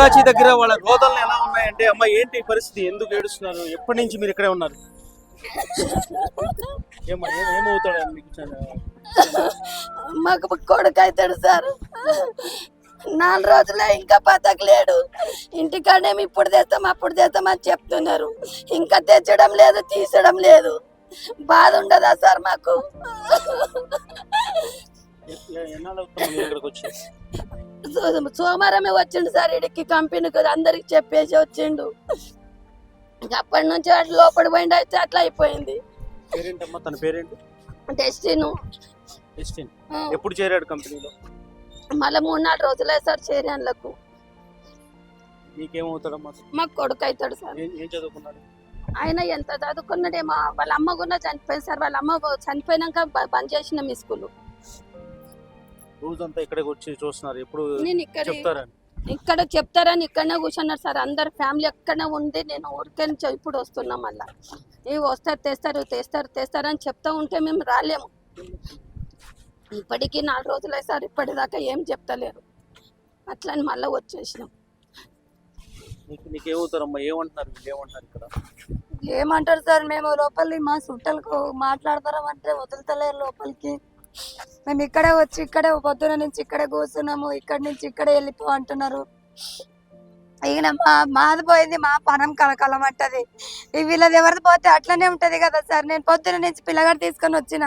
తెక్కాచి దగ్గర వాళ్ళ రోదనలు ఎలా ఉన్నాయంటే అమ్మ ఏంటి పరిస్థితి? ఎందుకు ఏడుస్తున్నారు? ఎప్పటి నుంచి మీరు ఇక్కడే ఉన్నారు? మీకు కొడుకు అవుతాడు సార్. నాలుగు రోజులే ఇంకా బతకలేడు. ఇంటికాడేమి ఇప్పుడు తెస్తాం అప్పుడు తెస్తాం అని చెప్తున్నారు. ఇంకా తెచ్చడం లేదు తీసడం లేదు. బాధ ఉండదా సార్ మాకు? ఎ- ఎ- ఎన్నాళ్ళు అవుతుంది మీరు ఇక్కడికి వచ్చి సో- సోమవారమే వచ్చిండు సార్ ఇడికి కంపెనీకి అందరికి చెప్పేసి వచ్చిండు. అప్పటి నుంచి అట్లా లోపల పోయిండు అయితే అట్లా అయిపోయింది. పేరేంటమ్మా? తన పేరేంటి? టెస్టిన్ క్రిస్టిన్ ఎప్పుడు చేరాడు కంపెనీలో? మళ్ళీ మూడు నాలుగు రోజులే సార్ చేరియాన్లకు నీకేమవుతాడమ్మా? మాకు కొడుకు అవుతాడు సార్. ఏం ఏం చదువుకున్నాడు? ఆయన ఎంత చదువుకున్నాడేమో వాళ్ళ అమ్మ కూడా చనిపోయింది సార్. వాళ్ళ అమ్మ చనిపోయినాక బంద్ చేసిన మీ స్కూల్. రోజంతా ఇక్కడికి వచ్చి చూస్తున్నారు. ఎప్పుడు నేను ఇక్కడ చెప్తారని. ఇక్కడ చెప్తారని ఇక్కడనే కూర్చున్నారు సార్. అందరు ఫ్యామిలీ ఎక్కడనే ఉంది నేను ఊరికే నుంచి ఇప్పుడు వస్తున్నాం మళ్ళా. ఇవి వస్తారు తెస్తారు తెస్తారు తెస్తారు అని చెప్తా ఉంటే మేము రాలేము. ఇప్పటికీ నాలుగు రోజులే సార్. ఇప్పటిదాకా ఏం చెప్తలేరు. అట్లని మళ్ళీ వచ్చేసినాం. నీకు నీకేమవుతారమ్మా ఏమంటున్నారు? వీళ్ళు ఏమంటున్నారు ఇక్కడ? ఏమంటారు సార్? మేము లోపలి మా చుట్టాలకు మాట్లాడతారంటే వదులుతలేరు లోపలికి. మేము ఇక్కడే వచ్చి ఇక్కడే పొద్దున నుంచి ఇక్కడే కూర్చున్నాము ఇక్కడి నుంచి ఇక్కడే వెళ్ళిపో అంటున్నారు. ఈయన మా మాది పోయింది మా పనం కలకలం అంటది. వీళ్ళది ఎవరిది పోతే అట్లనే ఉంటది కదా సార్. నేను పొద్దున నుంచి పిల్లగాడు తీసుకొని వచ్చిన.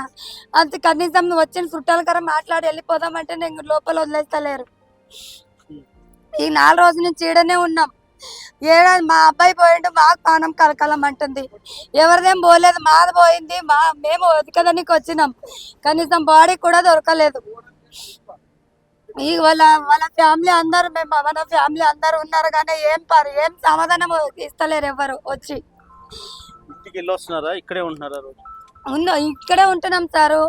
అంత కనీసం వచ్చిన చుట్టాల కర మాట్లాడి వెళ్ళిపోదామంటే నేను లోపల వదిలేస్తలేరు. ఈ నాలుగు రోజుల నుంచి ఈడనే ఉన్నాం. ఏడా మా అబ్బాయి పోయిండు మాకు పానం కలకలం అంటుంది ఎవరిదేం పోలేదు మాది పోయింది మా మేము వెతకదానికి వచ్చినాం. కనీసం బాడీ కూడా దొరకలేదు. ఈ వాళ్ళ వాళ్ళ ఫ్యామిలీ అందరు మేము మన ఫ్యామిలీ అందరు ఉన్నారు కానీ ఏం పరి ఏం సమాధానం ఇస్తలేరు ఎవరు వచ్చి. ఇంటికి ఇక్కడే ఉంటున్నారా ఉన్న ఇక్కడే ఉంటున్నాం సారు.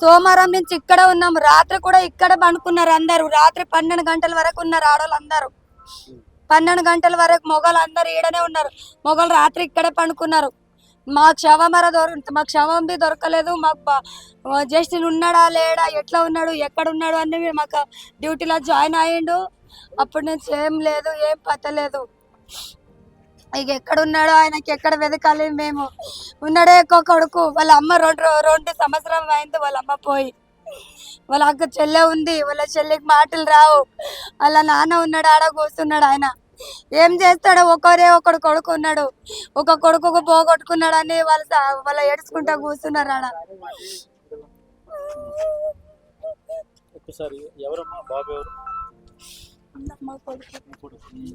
సోమవారం నుంచి ఇక్కడే ఉన్నాం. రాత్రి కూడా ఇక్కడే పండుకున్నారు అందరు. రాత్రి పన్నెండు గంటల వరకు ఉన్నారు ఆడవాళ్ళు అందరూ పన్నెండు గంటల వరకు మొగలు అందరు ఈడనే ఉన్నారు. మొగలు రాత్రి ఇక్కడే పండుకున్నారు. మాకు శవమర దొర మా క్షవంది దొరకలేదు. మాకు జస్ట్ ఉన్నాడా లేడా ఎట్లా ఉన్నాడు ఎక్కడ ఉన్నాడు అని మాకు డ్యూటీలో జాయిన్ అయ్యిండు. అప్పటి నుంచి ఏం లేదు ఏం పతలేదు ఇక ఎక్కడ ఉన్నాడో ఆయనకి ఎక్కడ వెతకాలి మేము. ఉన్నాడే ఎక్కువ కొడుకు. వాళ్ళ అమ్మ రెండు రెండు సంవత్సరం అయింది వాళ్ళ అమ్మ పోయి. వాళ్ళ అక్క చెల్లె ఉంది. వాళ్ళ చెల్లికి మాటలు రావు. వాళ్ళ నాన్న ఉన్నాడు ఆడ కూర్చున్నాడు ఆయన. ఏం చేస్తాడో ఒకరే ఒకడు కొడుకు ఉన్నాడు ఒక కొడుకు పోగొట్టుకున్నాడు అని వాళ్ళ వాళ్ళ ఏడుచుకుంటా కూర్చున్నారు ఆడ ఒక్కసారి ఎవరమ్మా? బాబు ఎవరు?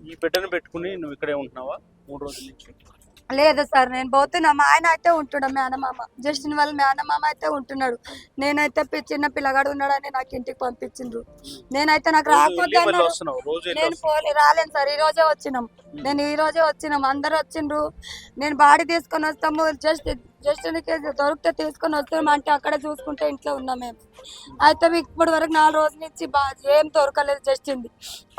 ఈ బిడ్డను పెట్టుకుని నువ్వు ఇక్కడే ఉంటున్నావా? మూడు రోజుల నుంచి. లేదు సార్ నేను పోతున్నా మా ఆయన అయితే ఉంటున్నాడు మేనమామ. జస్టిన్ వాళ్ళ మేనమామ అయితే ఉంటున్నాడు. నేనైతే పి- చిన్న పిల్లగాడు ఉన్నాడని నాకు ఇంటికి పంపించిండ్రు. నేనైతే నాకు రాకపోతే నేను. పోలే రాలేను సార్ ఈ రోజే వచ్చినాం. నేను ఈ రోజే వచ్చినాం అందరు వచ్చిండ్రు. నేను బాడీ తీసుకొని వస్తాము జస్ట్ జస్ట్ దొరికితే తీసుకొని వస్తాం అంటే అక్కడ చూసుకుంటే ఇంట్లో ఉన్నాం మేము. అయితే మీకు ఇప్పటి వరకు నాలుగు రోజుల నుంచి బా ఏం దొరకలేదు జస్ట్ ఉంది.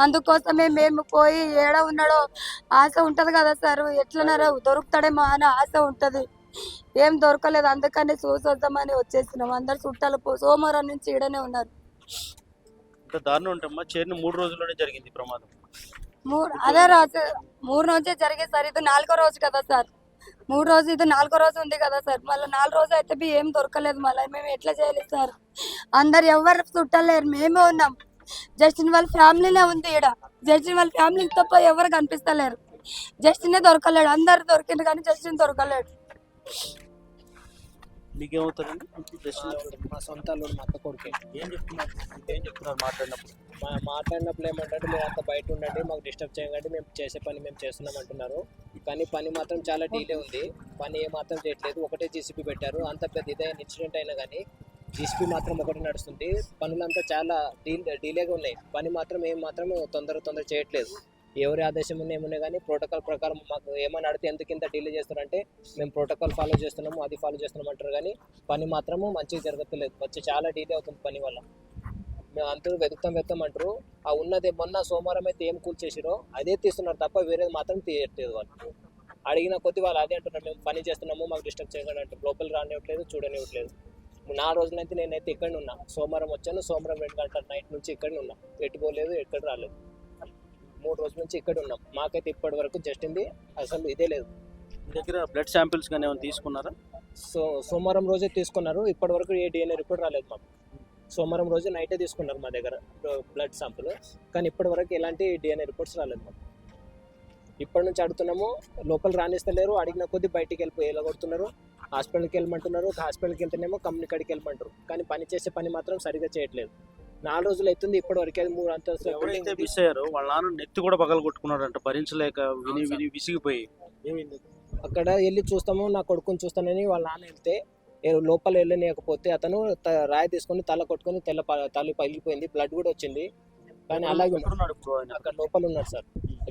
అందుకోసమే మేము పోయి ఏడ ఉన్నాడో ఆశ ఉంటది కదా సార్. ఎట్లన్నారో దొరుకుతాడేమో అని ఆశ ఉంటది. ఏం దొరకలేదు. అందుకని చూసి వద్దామని వచ్చేసినాం. అందరు చుట్టాలు పో- సోమవారం నుంచి ఈడనే ఉన్నారు. ఇంత దారుణం ఉంటమ్మా. చేరిన మూడు రోజుల్లోనే జరిగింది ప్రమాదం. మూడు అదే రోజు మూడు రోజే జరిగేది సార్ ఇది నాలుగో రోజు కదా సార్. మూడు రోజు ఇది నాలుగో రోజు ఉంది కదా సార్. మళ్ళీ నాలుగు రోజు అయితే బి ఏం దొరకలేదు మళ్ళీ. మేము ఎట్లా చేయాలి సార్? అందరు ఎవరు చుట్టలేరు. మేమే ఉన్నాం. జస్టిన్ వాళ్ళ ఫ్యామిలీనే ఉంది ఈడ. జస్టిన్ వాళ్ళ ఫ్యామిలీ తప్ప ఎవరు కనిపిస్తలేరు. జస్టినే దొరకలేడు. అందరు దొరికింది కానీ జస్టిన్ దొరకలేడు. మీకేమవుతారండి? మా సొంత అల్లుడు మా అత్త కొడుకే. ఏం చెప్తున్నారు? ఏం చెప్తున్నారు మాట్లాడినప్పుడు? మా మాట్లాడినప్పుడు ఏమంటే మీరు అంత బయట ఉండండి మాకు డిస్టర్బ్ చేయకండి మేము చేసే పని మేము చేస్తున్నాం అంటున్నారు. కానీ పని మాత్రం చాలా డీలే ఉంది. పని ఏ మాత్రం చేయట్లేదు. ఒకటే జీసీపీ పెట్టారు. అంత పెద్ద ఇదైన ఇన్సిడెంట్ అయినా కానీ జీసీపీ మాత్రం ఒకటి నడుస్తుంది. పనులంతా చాలా డీ డీలేగా ఉన్నాయి. పని మాత్రం ఏం మాత్రం తొందర తొందర చేయట్లేదు. ఎవరి ఆదేశం ఉన్న ఏమున్నాయి కానీ ప్రోటోకాల్ ప్రకారం మాకు ఏమైనా అడిగితే ఎందుకు ఇంత డీలే చేస్తారంటే మేము ప్రోటోకాల్ ఫాలో చేస్తున్నాము అది ఫాలో చేస్తున్నాం అంటారు కానీ పని మాత్రము మంచిగా జరగట్లేదు. వచ్చి చాలా డీలే అవుతుంది పని వల్ల. మేము అందరూ వెతుకుతాం వెతుకుతాం అంటారు ఆ ఉన్నది మొన్న సోమవారం అయితే ఏం కూల్ చేసిరో అదే తీస్తున్నారు తప్ప వేరేది మాత్రం తీయట్లేదు వాళ్ళు. అడిగిన కొద్ది వాళ్ళు అదే అంటున్నారు మేము పని చేస్తున్నాము మాకు డిస్టర్బ్ చేయకండి అంటారు లోపల రానివ్వట్లేదు చూడనివ్వట్లేదు. నా రోజులైతే నేనైతే ఇక్కడ ఉన్నా. సోమవారం వచ్చాను సోమవారం రెండు గంటల నైట్ నుంచి ఇక్కడ ఉన్నా. ఎటు పోలేదు ఎక్కడ రాలేదు. మూడు రోజుల నుంచి ఇక్కడ ఉన్నాం. మాకైతే ఇప్పటి వరకు జస్ట్ ఇది అసలు ఇదే లేదు. మీ దగ్గర బ్లడ్ శాంపిల్స్ కానీ ఏమైనా తీసుకున్నారా? సో సోమవారం రోజే తీసుకున్నారు. ఇప్పటి వరకు ఏ డిఎన్ఏ రిపోర్ట్ రాలేదు మాకు. సోమవారం రోజు నైటే తీసుకున్నారు మా దగ్గర బ్లడ్ శాంపుల్ కానీ ఇప్పటి వరకు ఎలాంటి డిఎన్ఏ రిపోర్ట్స్ రాలేదు మాకు. ఇప్పటి నుంచి అడుగుతున్నాము లోపల రాణిస్తలేరు అడిగిన కొద్దీ బయటికి వెళ్ళిపోయి కొడుతున్నారు హాస్పిటల్కి వెళ్ళమంటున్నారు హాస్పిటల్కి వెళ్తేనేమో కంపెనీ కాడికి వెళ్ళమంటారు. కానీ పని చేసే పని మాత్రం సరిగా చేయట్లేదు. నాలుగు రోజులు అవుతుంది ఇప్పటి వరకు అది మూడు అంతస్తుల ఎవరైతే మిస్ అయ్యారో వాళ్ళ నాన్న నెత్తి కూడా పగల కొట్టుకున్నాడంట భరించలేక విని విని విసిగిపోయి. ఏమైంది? అక్కడ వెళ్ళి చూస్తాము నా కొడుకుని చూస్తానని వాళ్ళ నాన్న వెళ్తే లోపల వెళ్ళనీయకపోతే అతను రాయి తీసుకొని తల కొట్టుకొని తెల్ల తల పగిలిపోయింది బ్లడ్ కూడా వచ్చింది. కానీ అలాగే ఉన్నాడు. అక్కడ లోపల ఉన్నాడు సార్.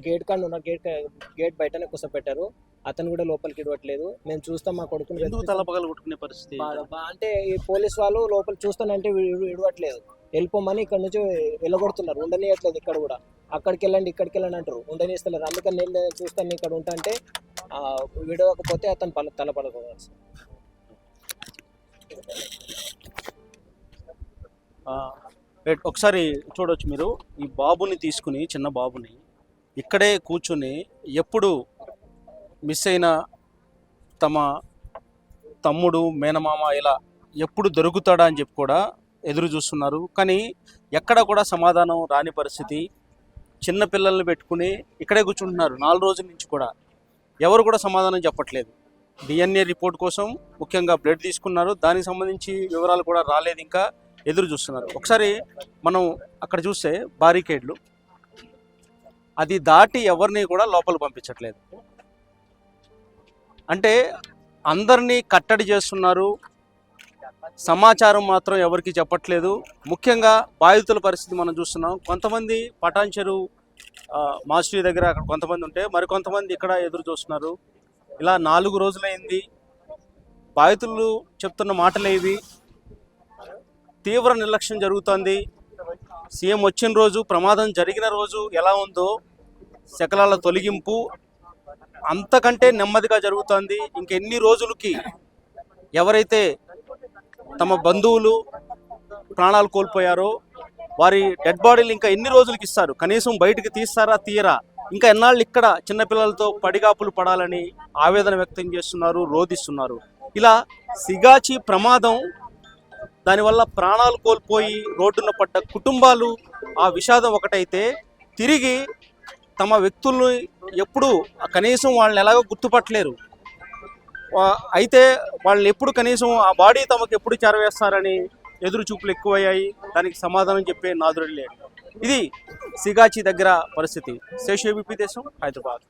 గేట్ కాడ ఉన్న గేట్ గేట్ బయటనే కూర్చోపెట్టారు అతను కూడా లోపలికి ఇవ్వట్లేదు మేము చూస్తాం మా కొడుకుని తల కొట్టుకునే పరిస్థితి? అంటే ఈ పోలీస్ వాళ్ళు లోపల చూస్తానంటే విడవట్లేదు వెళ్ళిపోమని ఇక్కడ నుంచి వెళ్ళగొడుతున్నారు. ఉండనియట్లేదు ఇక్కడ కూడా. అక్కడికి వెళ్ళండి ఇక్కడికి వెళ్ళండి అంటారు. ఉండనిస్తలేరు అందుకని నేను చూస్తాను ఇక్కడ ఉంటా అంటే ఆ, విడవకపోతే అతను పల తల పడకూడదు సార్. ఒకసారి చూడవచ్చు మీరు. ఈ బాబుని తీసుకుని చిన్న బాబుని ఇక్కడే కూర్చుని ఎప్పుడు మిస్ అయిన తమ తమ్ముడు మేనమామ ఇలా ఎప్పుడు దొరుకుతాడా అని చెప్పి కూడా ఎదురు చూస్తున్నారు. కానీ ఎక్కడ కూడా సమాధానం రాని పరిస్థితి. చిన్న పిల్లల్ని పెట్టుకుని ఇక్కడే కూర్చుంటున్నారు. నాలుగు రోజుల నుంచి కూడా ఎవరు కూడా సమాధానం చెప్పట్లేదు. డిఎన్ఏ రిపోర్ట్ కోసం ముఖ్యంగా బ్లడ్ తీసుకున్నారు. దానికి సంబంధించి వివరాలు కూడా రాలేదు ఇంకా. ఎదురు చూస్తున్నారు. ఒకసారి మనం అక్కడ చూస్తే బారికేడ్లు. అది దాటి ఎవరిని కూడా లోపల పంపించట్లేదు. అంటే అందరినీ కట్టడి చేస్తున్నారు. సమాచారం మాత్రం ఎవరికి చెప్పట్లేదు. ముఖ్యంగా బాధితుల పరిస్థితి మనం చూస్తున్నాం. కొంతమంది పటాన్ చెరువు మాస్టరీ దగ్గర అక్కడ కొంతమంది ఉంటే మరి కొంతమంది ఇక్కడ ఎదురు చూస్తున్నారు. ఇలా నాలుగు రోజులైంది. బాధితులు చెప్తున్న మాటలే ఇవి. తీవ్ర నిర్లక్ష్యం జరుగుతోంది. సీఎం వచ్చిన రోజు ప్రమాదం జరిగిన రోజు ఎలా ఉందో శకలాల తొలగింపు అంతకంటే నెమ్మదిగా జరుగుతోంది. ఇంకెన్ని రోజులకి ఎవరైతే తమ బంధువులు ప్రాణాలు కోల్పోయారో వారి డెడ్ బాడీలు ఇంకా ఎన్ని రోజులకి ఇస్తారు? కనీసం బయటికి తీస్తారా తీయరా? ఇంకా ఎన్నాళ్ళు ఇక్కడ చిన్నపిల్లలతో పడిగాపులు పడాలని ఆవేదన వ్యక్తం చేస్తున్నారు రోధిస్తున్నారు. ఇలా సిగాచి ప్రమాదం దానివల్ల ప్రాణాలు కోల్పోయి రోడ్డున పడ్డ కుటుంబాలు ఆ విషాదం ఒకటైతే తిరిగి తమ వ్యక్తుల్ని ఎప్పుడు కనీసం వాళ్ళని ఎలాగో గుర్తుపట్టలేరు. అయితే వాళ్ళని ఎప్పుడు కనీసం ఆ బాడీ తమకు ఎప్పుడు చేరవేస్తారని ఎదురు చూపులు ఎక్కువయ్యాయి. దానికి సమాధానం చెప్పే నాదుడు లేడు. ఇది సిగాచి దగ్గర పరిస్థితి. శేషేబిపి దేశం హైదరాబాద్.